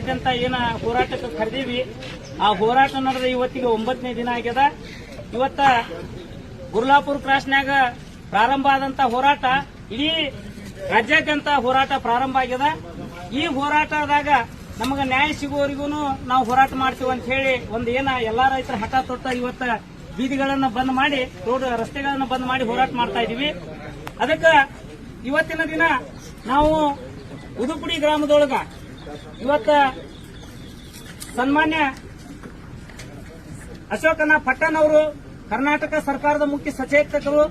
ಅಂತ ಏನ ಹೋರಾಟಕ್ಕೆ ಕರೆದೀವಿ. ಆ ಹೋರಾಟ ನಡೆದ ಇವತ್ತಿಗೆ ಒಂಬತ್ತನೇ ದಿನ ಆಗ್ಯದ. ಇವತ್ತ ಗುರ್ಲಾಪುರ ಕ್ರಾಸ್ನ್ಯಾಗ ಪ್ರಾರಂಭ ಆದಂತ ಹೋರಾಟ, ಇಡೀ ರಾಜ್ಯಾದ್ಯಂತ ಹೋರಾಟ ಪ್ರಾರಂಭ ಆಗ್ಯದ. ಈ ಹೋರಾಟದಾಗ ನಮಗ ನ್ಯಾಯ ಸಿಗುವವರಿಗೂ ನಾವು ಹೋರಾಟ ಮಾಡ್ತೀವಿ ಅಂತ ಹೇಳಿ ಒಂದು ಏನ ಎಲ್ಲಾ ರೈತರ ಹಠ ತೊಟ್ಟ ಇವತ್ತ ಬೀದಿಗಳನ್ನ ಬಂದ್ ಮಾಡಿ, ರೋಡ್ ರಸ್ತೆಗಳನ್ನ ಬಂದ್ ಮಾಡಿ ಹೋರಾಟ ಮಾಡ್ತಾ ಇದೀವಿ. ಅದಕ್ಕ ಇವತ್ತಿನ ದಿನ ನಾವು ಉದುಪುಡಿ ಗ್ರಾಮದೊಳಗ ಇವತ್ತ ಸನ್ಮಾನ್ಯ ಅಶೋಕನ ಪಟ್ಟಣ್ ಅವರು ಕರ್ನಾಟಕ ಸರ್ಕಾರದ ಮುಖ್ಯ ಸಚೇತಕರು.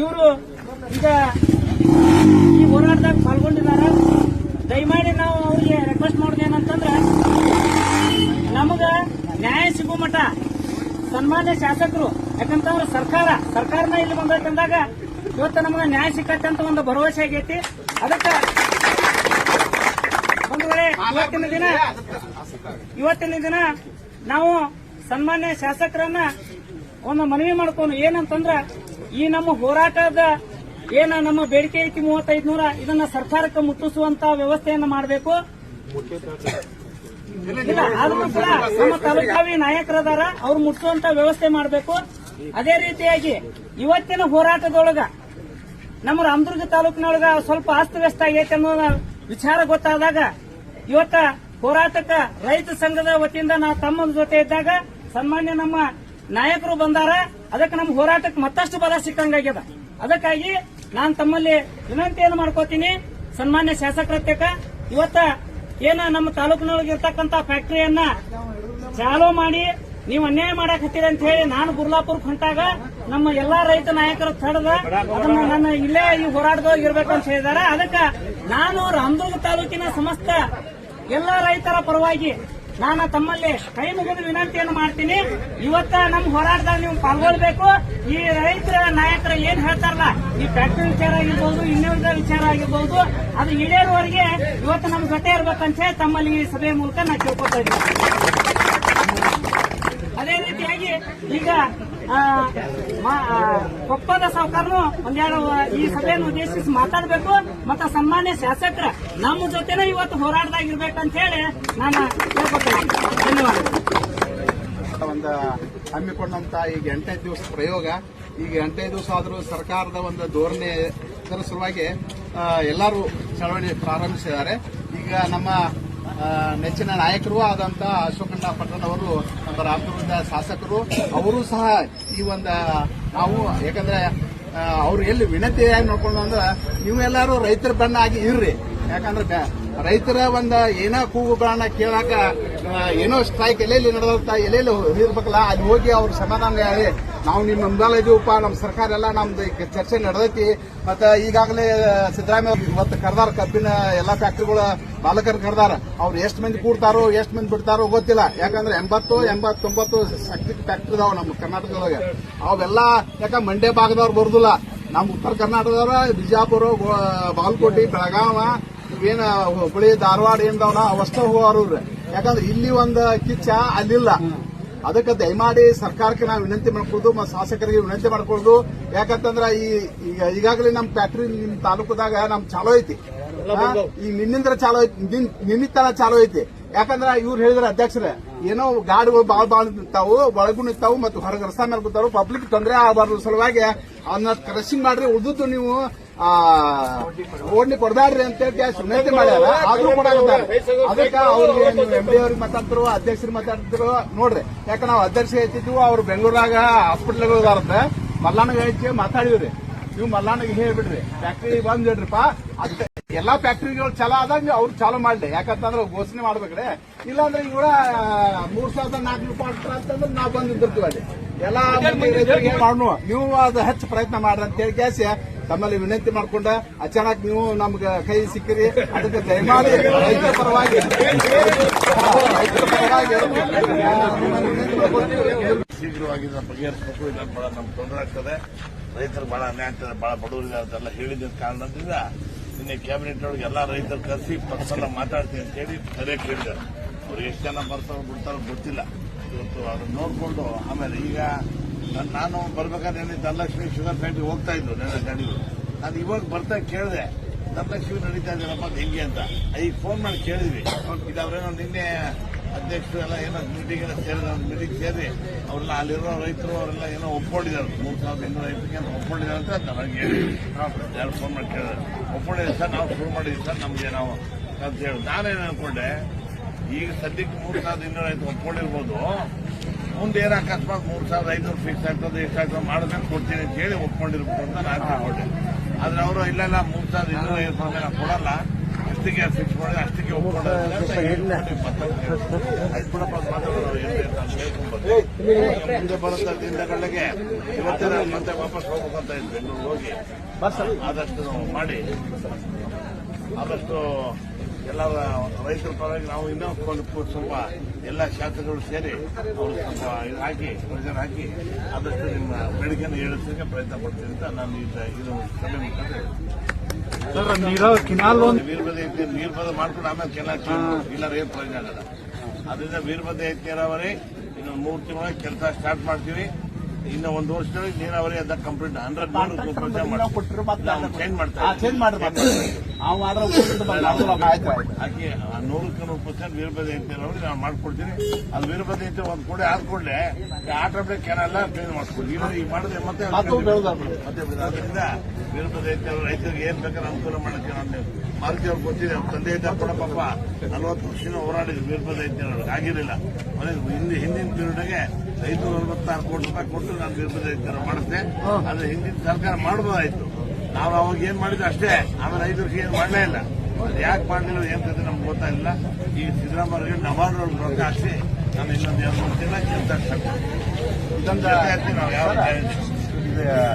ಇವರು ಈಗ ಈ ಹೋರಾಟದಾಗ ಪಾಲ್ಗೊಂಡಿದ್ದಾರೆ ದಯಮಾಡಿ ನಾವು ಅವರಿಗೆ ರಿಕ್ವೆಸ್ಟ್ ಮಾಡೋದು ಏನಂತಂದ್ರೆ, ನಮಗ ನ್ಯಾಯ ಸಿಗೋ ಮಠ, ಸನ್ಮಾನ್ಯ ಶಾಸಕರು, ಯಾಕಂತಂದ್ರೆ ಸರ್ಕಾರ, ಸರ್ಕಾರನ ಇಲ್ಲಿ ಅಂದಾಗ ಇವತ್ತು ನಮಗೆ ನ್ಯಾಯ ಸಿಕ್ಕಂತ ಒಂದು ಭರವಸೆ ಆಗೈತಿ. ಅದಕ್ಕೆ ಇವತ್ತಿನ ದಿನ. ಇವತ್ತಿನ ದಿನ ನಾವು ಸನ್ಮಾನ್ಯ ಶಾಸಕರನ್ನ ಒಂದು ಮನವಿ ಮಾಡ್ಕೊಂಡು ಏನಂತಂದ್ರ ಈ ನಮ್ಮ ಹೋರಾಟದ ಏನ ನಮ್ಮ ಬೇಡಿಕೆ ಐತಿ ಮೂವತ್ತೈದು ನೂರ ಇದನ್ನ ಸರ್ಕಾರಕ್ಕೆ ಮುಟ್ಟಿಸುವಂತ ವ್ಯವಸ್ಥೆಯನ್ನ ಮಾಡಬೇಕು. ಇಲ್ಲ ಕೂಡ ನಮ್ಮ ತಾಲೂಕಾವಿ ನಾಯಕರದಾರ ಅವ್ರು ಮುಟ್ಟಿಸುವಂತ ವ್ಯವಸ್ಥೆ ಮಾಡಬೇಕು. ಅದೇ ರೀತಿಯಾಗಿ ಇವತ್ತಿನ ಹೋರಾಟದೊಳಗ ನಮ್ಮ ರಾಮದುರ್ಗ ತಾಲೂಕಿನೊಳಗ ಸ್ವಲ್ಪ ಅಸ್ತವ್ಯಸ್ತ ಆಗೈತೆ ಅನ್ನೋ ವಿಚಾರ ಗೊತ್ತಾದಾಗ ಇವತ್ತ ಹೋರಾಟಕ್ಕ ರೈತ ಸಂಘದ ವತಿಯಿಂದ ನಾವು ತಮ್ಮ ಜೊತೆ ಇದ್ದಾಗ ಸನ್ಮಾನ್ಯ ನಮ್ಮ ನಾಯಕರು ಬಂದಾರ. ಅದಕ್ಕೆ ನಮ್ಮ ಹೋರಾಟಕ್ಕೆ ಮತ್ತಷ್ಟು ಬಲ ಸಿಕ್ಕಂಗಾಗ್ಯದ. ಅದಕ್ಕಾಗಿ ನಾನು ತಮ್ಮಲ್ಲಿ ವಿನಂತಿಯನ್ನು ಮಾಡ್ಕೋತೀನಿ. ಸನ್ಮಾನ್ಯ ಶಾಸಕರತ್ಯಕ ಇವತ್ತ ಏನ ನಮ್ಮ ತಾಲೂಕಿನೊಳಗೆ ಇರ್ತಕ್ಕಂತ ಫ್ಯಾಕ್ಟರಿಯನ್ನ ಚಾಲೋ ಮಾಡಿ ನೀವು ಅನ್ಯಾಯ ಮಾಡಕ್ ಹತ್ತೀರಿ ಅಂತ ಹೇಳಿ ನಾನು ಗುರ್ಲಾಪುರ್ ಹೊಂಟಾಗ ನಮ್ಮ ಎಲ್ಲಾ ರೈತ ನಾಯಕರು ತಡೆದ. ಅದನ್ನ ನನ್ನ ಇಲ್ಲೇ ಈ ಹೋರಾಟದೊಳಗೆ ಇರ್ಬೇಕು ಅಂತ ಹೇಳಿದಾರೆ. ಅದಕ್ಕ ನಾನು ರಾಮದುರ್ಗ ತಾಲೂಕಿನ ಸಮಸ್ತ ಎಲ್ಲಾ ರೈತರ ಪರವಾಗಿ ನಾನು ತಮ್ಮಲ್ಲಿ ಕೈ ಮುಗಿದು ವಿನಂತಿಯನ್ನು ಮಾಡ್ತೀನಿ. ಇವತ್ತ ನಮ್ಮ ಹೋರಾಟದಲ್ಲಿ ನೀವು ಪಾಲ್ಗೊಳ್ಬೇಕು. ಈ ರೈತರ ನಾಯಕರು ಏನ್ ಹೇಳ್ತಾರಲ್ಲ, ಈ ಫ್ಯಾಕ್ಟರಿ ವಿಚಾರ ಆಗಿರ್ಬೋದು, ಇನ್ನೊಂದು ವಿಚಾರ ಆಗಿರ್ಬೋದು, ಅದು ಈಡೇರುವವರೆಗೆ ಇವತ್ತು ನಮ್ಮ ಜೊತೆ ಇರ್ಬೇಕಂತ ಹೇಳಿ ತಮ್ಮಲ್ಲಿ ಈ ಸಭೆಯ ಮೂಲಕ ನಾನು ಕೇಳ್ಕೊತಾ ಇದ್ದೀನಿ. ಅದೇ ರೀತಿಯಾಗಿ ಈಗ ಕೊಪ್ಪದ ಸಾವುಕಾರನು ಒಂದೆರಡು ಈ ಸಭೆಯನ್ನು ಉದ್ದೇಶಿಸಿ ಮಾತಾಡಬೇಕು. ಮತ್ತು ಸನ್ಮಾನ್ಯ ಶಾಸಕರ ನಮ್ಮ ಜೊತೆನೇ ಇವತ್ತು ಹೋರಾಟದಾಗ ಅಂತ ಹೇಳಿ ನಾನು ಧನ್ಯವಾದ ಒಂದು ಹಮ್ಮಿಕೊಂಡಂತ ಈಗ ಎಂಟೈದು ದಿವಸ ಪ್ರಯೋಗ, ಈಗ ಎಂಟೈದು ದಿವಸ ಆದರೂ ಸರ್ಕಾರದ ಒಂದು ಧೋರಣೆ ಸಲುವಾಗಿ ಎಲ್ಲರೂ ಚಳವಳಿ ಪ್ರಾರಂಭಿಸಿದ್ದಾರೆ. ಈಗ ನಮ್ಮ ನೆಚ್ಚಿನ ನಾಯಕರು ಆದಂತ ಅಶೋಕಣ್ಣ ಪಟ್ಟಣ ಅವರು, ನಮ್ಮ ರಾಮದುರ್ಗದ ಶಾಸಕರು, ಅವರು ಸಹ ಈ ಒಂದು, ನಾವು ಯಾಕಂದ್ರೆ ಅವ್ರು ಎಲ್ಲಿ ವಿನಂತಿ ಏನ್ ನೋಡ್ಕೊಂಡು ಅಂದ್ರೆ, ನೀವೆಲ್ಲರೂ ರೈತರ ಬಣ್ಣ ಆಗಿ ಇರ್ರಿ. ಯಾಕಂದ್ರೆ ರೈತರ ಒಂದ ಏನೋ ಕೂಗುಗಳನ್ನ ಕೇಳಾಕ ಏನೋ ಸ್ಟ್ರೈಕ್ ಎಲ್ಲೆಲ್ಲಿ ನಡೆದಂತ ಎಲ್ಲೆಲ್ಲಿ ಇರ್ಬೇಕಲ್ಲ ಅಲ್ಲಿ ಹೋಗಿ ಅವ್ರ ಸಮಾಧಾನ ಹೇಳಿ, ನಾವು ನಿಮ್ಮ ಬೆಂಬಲ ಇದೀವಪ್ಪ ನಮ್ಮ ಸರ್ಕಾರ ಎಲ್ಲ ನಮ್ದು ಚರ್ಚೆ ನಡೆದೈತಿ, ಮತ್ತ ಈಗಾಗಲೇ ಸಿದ್ದರಾಮಯ್ಯ ಮತ್ತೆ ಕರ್ದಾರ, ಕಬ್ಬಿನ ಎಲ್ಲಾ ಫ್ಯಾಕ್ಟ್ರಿಗಳ ಮಾಲಕರು ಕರ್ದಾರ, ಅವ್ರು ಎಷ್ಟು ಮಂದಿ ಕೂಡ್ತಾರೋ, ಎಷ್ಟು ಮಂದಿ ಬಿಡ್ತಾರೋ ಗೊತ್ತಿಲ್ಲ, ಯಾಕಂದ್ರೆ ಎಂಬತ್ತು, ಎಂಬತ್ತೊಂಬತ್ತು ಶಕ್ತಿ ಫ್ಯಾಕ್ಟ್ರಿ ಇದಾವ ನಮ್ಮ ಕರ್ನಾಟಕದೊಳಗೆ, ಅವೆಲ್ಲ, ಯಾಕ ಮಂಡ್ಯ ಭಾಗದವ್ರು ಬರುದಿಲ್ಲ, ನಮ್ಮ ಉತ್ತರ ಕರ್ನಾಟಕದವ್ರ, ಬಿಜಾಪುರ ಬಾಗಲಕೋಟೆ, ಬೆಳಗಾವ ಏನ ಹುಬ್ಬಳ್ಳಿ ಧಾರವಾಡ ಏನದವನ ಅವಷ್ಟ ಹೋಗೋರು ಯಾಕಂದ್ರೆ ಇಲ್ಲಿ ಒಂದು ಕಿಚ್ಚ ಅಲ್ಲಿಲ್ಲ. ಅದಕ್ಕೆ ದಯಮಾಡಿ ಸರ್ಕಾರಕ್ಕೆ ನಾವು ವಿನಂತಿ ಮಾಡ್ಕೊಳ್ಳೋದು ಮತ್ತು ಶಾಸಕರಿಗೆ ವಿನಂತಿ ಮಾಡ್ಕೊಳ್ಳೋದು ಯಾಕಂತಂದ್ರ ಈ ಈಗ ಈಗಾಗಲೇ ನಮ್ಮ ಫ್ಯಾಕ್ಟ್ರಿ ನಿಮ್ ತಾಲೂಕದಾಗ ನಮ್ ಚಾಲೋ ಐತಿ. ಈ ಈಗ ನಿನ್ನಿಂದ ಚಾಲೋ ಐತಿ ನಿನ್- ನಿನ್ನಿತ್ತನ ಚಾಲೋ ಐತಿ. ಯಾಕಂದ್ರ ಇವ್ರು ಹೇಳಿದ್ರ ಅಧ್ಯಕ್ಷರೇ ಏನೋ ಗಾಡಿಗಳು ಬಾಳ್ ಬಾಳ್ ನಿಂತಾವು ಒಳಗೂ ನಿಂತಾವು ಮತ್ತು ಹೊರಗೆ ರಸ್ತೆ ಮೇಲೆ ಕೂತಾವು ಪಬ್ಲಿಕ್ ತೊಂದರೆ ಆಗಬಾರ್ದು ಸಲುವಾಗಿ ಅದನ್ನ ಕ್ರಶಿಂಗ್ ಮಾಡ್ರಿ ಉಳಿದು ನೀವು ಓಡ್ನಿ ಕೊಡದಾಡ್ರಿ ಅಂತ ಹೇಳಿ ವಿನಂತಿ ಮಾಡ್ಯಾರ. ಆದ್ರೂ ಕೊಡಾಕತ್ತಾರ ಅದಕ್ಕೆ ಅವ್ರಿಗೆ ಎಂ ಡಿ ಅವ್ರಿಗೆ ಮಾತಾಡ್ತಿರೋ ಅಧ್ಯಕ್ಷರು ಮಾತಾಡ್ತಿರೋ ನೋಡ್ರಿ. ಯಾಕೆ ನಾವು ಅಧ್ಯಕ್ಷ ಹೇಳ್ತಿದ್ವು, ಅವ್ರು ಬೆಂಗಳೂರಾಗ ಹಾಸ್ಪಿಟ್ಲ್ಗಳು ಬರುತ್ತೆ ಮಲ್ಲಾಣಿಗೆ ಹೆಚ್ಚಿ ಮಾತಾಡಿವ್ರಿ. ನೀವು ಮಲ್ಲಾಣಿಗೆ ಹೇಳ್ಬಿಡ್ರಿ. ಫ್ಯಾಕ್ಟ್ರಿ ಬಂದ್ ಹೇಳ್ರಿಪ್ಪ ಅದಕ್ಕೆ ಎಲ್ಲಾ ಫ್ಯಾಕ್ಟ್ರಿಗಳು ಚಾಲ ಆದಂಗ ಅವ್ರು ಚಾಲು ಮಾಡ್ಲಿ. ಯಾಕಂತಂದ್ರೆ ಘೋಷಣೆ ಮಾಡ್ಬೇಕ್ರೆ. ಇಲ್ಲಾಂದ್ರೆ ಇವರ ಮೂರ್ ಸಾವಿರದ ನಾಲ್ಕು ರೂಪಾಯಿ ಅಂತಂದ್ರೆ ನಾವು ಬಂದಿದ್ದಿರ್ತೀವಿ ಅಲ್ಲಿ. ಎಲ್ಲಾ ಮಾಡುವ ನೀವು ಅದು ಹೆಚ್ಚು ಪ್ರಯತ್ನ ಮಾಡ್ರಿ ಅಂತ ಹೇಳಿ ತಮ್ಮಲ್ಲಿ ವಿನಂತಿ ಮಾಡ್ಕೊಂಡ ಅಚಾನಕ್ ನೀವು ನಮ್ಗೆ ಕೈ ಸಿಕ್ಕಿರಿ. ಅದಕ್ಕೆ ದಯಮಾಡಿ ರೈತರ ಪರವಾಗಿ ರೈತರ ಪರವಾಗಿ ಶೀಘ್ರವಾಗಿ ಬಗೆಹರಿಸಬೇಕು. ಇಲ್ಲ ಬಹಳ ನಮ್ಗೆ ತೊಂದರೆ ಆಗ್ತದೆ. ರೈತರು ಬಹಳ ಅನ್ಯಾಯ ಆಗ್ತದೆ. ಬಹಳ ಬಡವರಿದ್ದಾರೆ ಅಂತೆಲ್ಲ ಹೇಳಿದ ಕಾರಣದಿಂದ ನಿನ್ನೆ ಕ್ಯಾಬಿನೆಟ್ ಒಳಗೆ ಎಲ್ಲ ರೈತರು ಕರೆಸಿ ಪರ್ಸನ್ ಮಾತಾಡ್ತೀನಿ ಅಂತ ಹೇಳಿ ಕರೆ ಕೇಳಿದ್ದಾರೆ. ಅವ್ರು ಎಷ್ಟು ಜನ ಬರ್ತಾರೋ ಬಿಡ್ತಾರೋ ಗೊತ್ತಿಲ್ಲ. ಇವತ್ತು ಅದನ್ನ ನೋಡಿಕೊಂಡು ಆಮೇಲೆ ಈಗ ನನ್- ಬರ್ಬೇಕಾದ್ರೆ ಏನಿತ್ತು? ಧನಲಕ್ಷ್ಮಿ, ಶುಗರ್ ಫ್ಯಾಕ್ಟ್ರಿ ಹೋಗ್ತಾ ಇದ್ರು ನನ್ನ ಗಾಡಿಗಳು. ನಾನು ಇವಾಗ ಬರ್ತಾ ಕೇಳಿದೆ, ಧನಲಕ್ಷ್ಮಿ ನಡೀತಾ ಇದ್ದಾರಪ್ಪ ಅದು ಹೆಂಗೆ ಅಂತ. ಈಗ ಫೋನ್ ಮಾಡಿ ಕೇಳಿದ್ವಿ. ಇದಾವ್ರೇನೋ ನಿನ್ನೆ ಅಧ್ಯಕ್ಷರು ಎಲ್ಲ ಏನೋ ಮೀಟಿಂಗ್ ಎಲ್ಲ ಒಂದು ಮೀಟಿಂಗ್ ಸೇರಿ ಅವ್ರೆಲ್ಲ ಅಲ್ಲಿರೋ ರೈತರು ಅವರೆಲ್ಲ ಏನೋ ಒಪ್ಕೊಂಡಿದ್ದಾರೆ. ಮೂರು ಸಾವಿರದ ಇನ್ನೂರ ಅಂತ ಒಪ್ಕೊಂಡಿದ್ದಾರೆ ಅಂತ ನನಗೆ ಯಾರು ಫೋನ್ ಮಾಡಿ ಕೇಳಿದ್ರು ಒಪ್ಕೊಂಡಿದ್ದೀವಿ ಸರ್, ನಾವು ಶುರು ಮಾಡಿದ್ವಿ ಸರ್, ನಮಗೆ ನಾವು ಅಂತ ಹೇಳಿ. ನಾನೇನು ಅನ್ಕೊಂಡೆ, ಈಗ ಸದ್ಯಕ್ಕೆ ಮೂರು ಸಾವಿರದ ಇನ್ನೂರ ಐದು ಒಪ್ಕೊಂಡಿರ್ಬೋದು. ಮುಂದೆ ಏನೋ ಅಕಸ್ಮಾತ್ ಮೂರು ಸಾವಿರದ ಐನೂರು ಫಿಕ್ಸ್ ಆಗ್ತದೆ ಎಷ್ಟಾಗ್ತದೆ ಮಾಡಬೇಕು, ಕೊಡ್ತೀನಿ ಅಂತ ಹೇಳಿ ಒಪ್ಕೊಂಡಿರ್ಬೇಕು ಅಂತ ನಾನು ಅನ್ಕೊಂಡೆ. ಆದ್ರೆ ಅವರು, ಇಲ್ಲ ಇಲ್ಲ, ಮೂರ್ ಸಾವಿರದ ಇನ್ನೂರ ಐವತ್ತು ರೂಪಾಯಿ ಕೊಡಲ್ಲ. ಅಷ್ಟಿಗೆ ಫಿಕ್ಸ್ ಮಾಡಿ ಅಷ್ಟಿಗೆ ಮುಂದೆ ಬರುತ್ತ ದಿನಗಳಿಗೆ ಇವತ್ತಿನ ಮತ್ತೆ ವಾಪಸ್ ಹೋಗ್ಬೇಕಂತ ಇದ್ದೆ ಬೆಂಗಳೂರು ಹೋಗಿ. ಆದಷ್ಟು ಮಾಡಿ. ಆದಷ್ಟು ಎಲ್ಲ ರೈತರ ಪರವಾಗಿ ನಾವು ಇನ್ನೂ ಸ್ವಲ್ಪ ಸ್ವಲ್ಪ ಎಲ್ಲ ಶಾಸಕರು ಸೇರಿ ಅವರು ಸ್ವಲ್ಪ ಇದು ಹಾಕಿ ಪ್ರೆಷರ್ ಹಾಕಿ ಆದಷ್ಟು ನಿಮ್ಮ ಬೇಡಿಕೆಯನ್ನು ಈಡೇರಿಸಲಿಕ್ಕೆ ಪ್ರಯತ್ನ ಪಡ್ತೀನಿ ಅಂತ ನಾನು ಇದು ಸಭೆ ಮುಖಾಂತರ. ಸರ್ ನೀರಾವ ಕಿನಾಲ್ ಒಂದು ವೀರಭದ್ರ ಐತಿ ವೀರಭದ್ರ ಮಾಡ್ಕೊಂಡು ಆಮೇಲೆ ಕೆನಾಲ್ ಇಲ್ಲ ಏನ್ ಪ್ರಯೋಜನ ಆಗಲ್ಲ. ಅದರಿಂದ ವೀರಭದ್ರ ಐತಿ ನೀರಾವರಿ ಇನ್ನೊಂದು ಮೂರು ತಿಂಗಳ ಕೆಲಸ ಸ್ಟಾರ್ಟ್ ಮಾಡ್ತೀವಿ. ಇನ್ನು ಒಂದು ವರ್ಷದಲ್ಲಿ ನೀರಾವರಿ ಅದ ಕಂಪ್ಲೀಟ್ ಹಂಡ್ರೆಡ್ ಚೇಂಜ್ ಮಾಡ್ತಾ ಚೇಂಜ್ ಮಾಡಿ ನೂರಕ್ಕೆ ನೂರು ಪರ್ಸೆಂಟ್ ವೀರಭದ್ರ ಜಯಂತಿ ನೋಡಿ ನಾನು ಮಾಡ್ಕೊಡ್ತೀನಿ. ಅದು ವೀರಭದ್ರ ಜಯಂತಿ ಒಂದು ಕೂಡೆ ಆದ್ಕೊಂಡೆ ಆಟೋಮೆಟಿಕ್ ಕೆನಲ್ಲ ಕ್ಲೀನ್ ಮಾಡ್ಕೊಡಿ ಇಲ್ಲ ಈಗ ಮಾಡಿದ್ರೆ ಮತ್ತೆ ಅದರಿಂದ ವೀರಭದ್ರ ಜಯಂತಿ ವಿರುದ್ಧ ರೈತರಿಗೆ ಏನ್ ಬೇಕಾದ್ರೆ ಅನುಕೂಲ ಮಾಡಕ್ಕೆ ನಾನು ಮಾರುತಿ ಅವ್ರು ಗೊತ್ತಿದೆ ಅವ್ರ ತಂದೆ ಇದ್ದ ಕೂಡ ಪಾಪ. ನಲವತ್ತು ವರ್ಷದಿಂದ ಹೋರಾಡಿದ್ರು ವೀರಭದ್ರ ಜಯಂತಿ ಅವ್ರಿಗೆ ಆಗಿರಲಿಲ್ಲ. ಹಿಂದೆ ಹಿಂದಿನ ಪೀರಿಯಡ್ಗೆ ಐದು ಅರವತ್ತಾರು ಕೋಟಿ ರೂಪಾಯಿ ಕೊಟ್ಟು ನಾನು ವೀರಭದ್ರ ಜಯಂತಿ ಮಾಡಿಸ್ದೆ. ಆದ್ರೆ ಹಿಂದಿನ ಸರ್ಕಾರ ಮಾಡಬಹುದಾಯ್ತು ನಾವು ಅವಾಗ ಏನ್ ಮಾಡಿದ್ರು ಅಷ್ಟೇ. ಆಮೇಲೆ ಐದು ವರ್ಷ ಏನ್ ಮಾಡಲೇ ಇಲ್ಲ. ಅದು ಯಾಕೆ ಮಾಡಲಿಲ್ಲ ಏನ್ ಕತೆ ನಮ್ಗೆ ಗೊತ್ತಾಗಿಲ್ಲ ಈ ಸಿದ್ದರಾಮಯ್ಯ ನವಾಡ್ ರೊಕ್ಕ ಹಾಕಿ ನಾನು ಇನ್ನೊಂದು ಎರಡು ಮೂರು ತಿಂಗಳ ಕೆಲಸ ನಾವು ಯಾವ